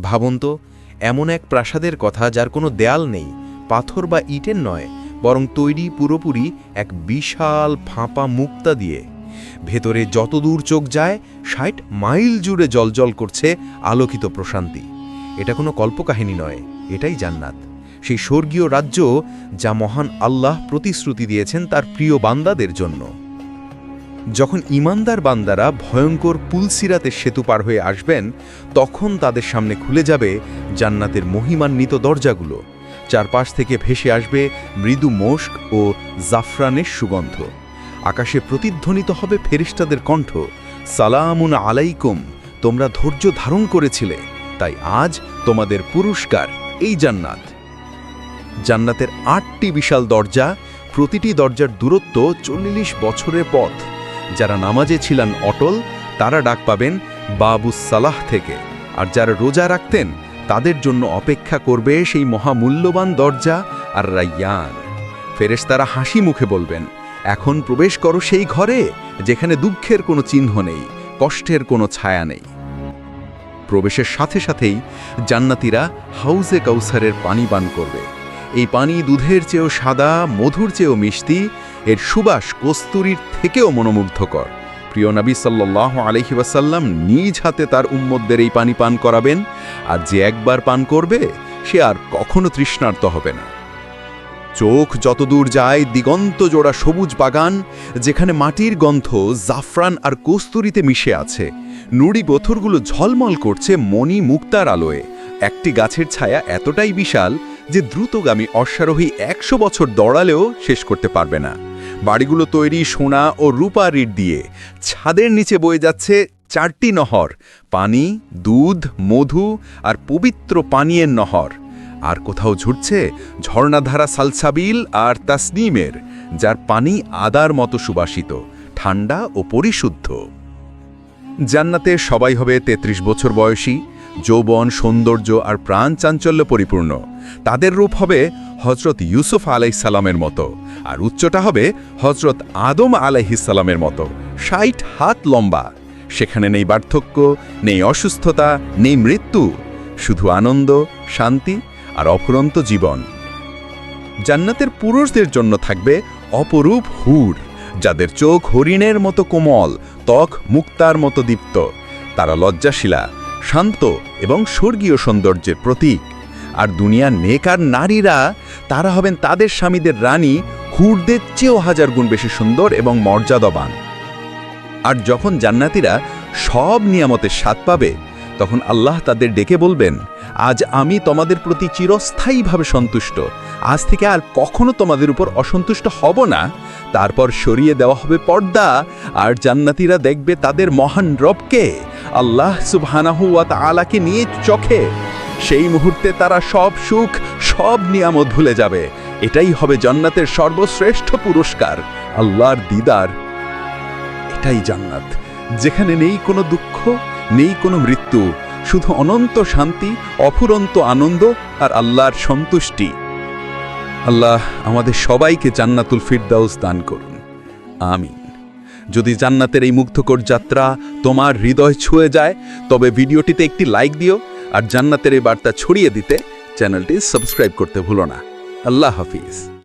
ভাবুন তো, এমন এক প্রাসাদের কথা যার কোনো দেয়াল নেই, পাথর বা ইটের নয়, বরং তৈরি পুরোপুরি এক বিশাল ফাঁপা মুক্তা দিয়ে। ভেতরে যতদূর চোখ যায়, ষাট মাইল জুড়ে জলজল করছে আলোকিত প্রশান্তি। এটা কোনো কল্পকাহিনী নয়, এটাই জান্নাত। সেই স্বর্গীয় রাজ্য যা মহান আল্লাহ প্রতিশ্রুতি দিয়েছেন তার প্রিয় বান্দাদের জন্য। যখন ইমানদার বান্দারা ভয়ঙ্কর পুলসিরাতে সেতু পার হয়ে আসবেন, তখন তাদের সামনে খুলে যাবে জান্নাতের মহিমান্বিত দরজাগুলো। চারপাশ থেকে ভেসে আসবে মৃদু মোস্ক ও জাফরানের সুগন্ধ। আকাশে প্রতিধ্বনিত হবে ফেরিস্তাদের কণ্ঠ, সালামুন আলাইকুম, তোমরা ধৈর্য ধারণ করেছিলে, তাই আজ তোমাদের পুরস্কার, এই জান্নাত। জান্নাতের আটটি বিশাল দরজা, প্রতিটি দরজার দূরত্ব চল্লিশ বছরের পথ। যারা নামাজে ছিলেন অটল, তারা ডাক পাবেন বাবু সালাহ থেকে। আর যারা রোজা রাখতেন, তাদের জন্য অপেক্ষা করবে সেই মহামূল্যবান দরজা আর রাইয়ান। ফেরেশতারা হাসি মুখে বলবেন, এখন প্রবেশ করো সেই ঘরে, যেখানে দুঃখের কোনো চিহ্ন নেই, কষ্টের কোনো ছায়া নেই। প্রবেশের সাথে সাথেই জান্নাতিরা হাউজে কাউসারের পানি পান করবে। এই পানি দুধের চেয়েও সাদা, মধুর চেয়েও মিষ্টি এর সুবাস কস্তুরীর থেকেও মনোমুগ্ধকর। প্রিয় নবী সাল্লাহ আলহি ওয়াসাল্লাম নিজ হাতে তার উম্মতদের এই পানি পান করাবেন, আর যে একবার পান করবে, সে আর কখনো তৃষ্ণার্ত হবে না। চোখ যতদূর যায়, দিগন্ত জোড়া সবুজ বাগান, যেখানে মাটির গন্ধ, জাফরান আর কস্তুরিতে মিশে আছে। নুড়ি পথরগুলো ঝলমল করছে মণি মুক্তার আলোয়। একটি গাছের ছায়া এতটাই বিশাল যে দ্রুতগামী অশ্বারোহী একশো বছর দৌড়ালেও শেষ করতে পারবে না। বাড়িগুলো তৈরি সোনা ও রূপা ইট দিয়ে। ছাদের নিচে বয়ে যাচ্ছে চারটি নহর, পানি, দুধ, মধু আর পবিত্র পানীয়ের নহর। আর কোথাও ঝুটছে ঝর্ণাধারা সালসাবিল আর তাসনিমের, যার পানি আদার মতো সুবাসিত, ঠান্ডা ও পরিশুদ্ধ। জান্নাতে সবাই হবে ৩৩ বছর বয়সী, যৌবন, সৌন্দর্য আর প্রাণ চাঞ্চল্য পরিপূর্ণ। তাদের রূপ হবে হজরত ইউসুফ আলাইসালামের মতো। আর উচ্চটা হবে হজরত আদম আলাইহিসালামের মতো। ষাট হাত লম্বা। সেখানে নেই বার্ধক্য, নেই অসুস্থতা, নেই মৃত্যু। শুধু আনন্দ, শান্তি আর অফুরন্ত জীবন। জান্নাতের পুরুষদের জন্য থাকবে অপরূপ হুর, যাদের চোখ হরিণের মতো কোমল, ত্বক মুক্তার মতো দীপ্ত। তারা লজ্জাশীলা, শান্ত এবং স্বর্গীয় সৌন্দর্যের প্রতীক। আর দুনিয়ার নেকার নারীরা, তারা হবেন তাদের স্বামীদের রানী, হুরদের চেয়েও হাজার গুণ বেশি সুন্দর এবং মর্যাদাবান। আর যখন জান্নাতীরা সব নিয়ামতের স্বাদ পাবে, তখন আল্লাহ তাদের ডেকে বলবেন, আজ আমি তোমাদের প্রতি চিরস্থায়ীভাবে সন্তুষ্ট। আজ থেকে আর কখনো তোমাদের উপর অসন্তুষ্ট হব না। তারপর সরিয়ে দেওয়া হবে পর্দা, আর জান্নাতীরা দেখবে তাদের মহান রবকে। আল্লাহ সুবহানাহু ওয়া তাআলাকে নিয়ে চোখে সেই মুহূর্তে তারা সব সুখ, সব নিয়ামত ভুলে যাবে। এটাই হবে জান্নাতের সর্বশ্রেষ্ঠ পুরস্কার, আল্লাহর দিদার। এটাই জান্নাত। যেখানে নেই কোনো দুঃখ, নেই কোনো মৃত্যু, শুধু অনন্ত শান্তি, অফুরন্ত আনন্দ আর আল্লাহর সন্তুষ্টি। আল্লাহ আমাদের সবাইকে জান্নাতুল ফিরদাউস দান করুন। আমিন। যদি জান্নাতের এই মুগ্ধকর যাত্রা তোমার হৃদয় ছুঁয়ে যায়, তবে ভিডিওটিতে একটি লাইক দিও আর জান্নাতের এই বার্তা ছড়িয়ে দিতে চ্যানেলটি সাবস্ক্রাইব করতে ভুলো না। আল্লাহ হাফিজ।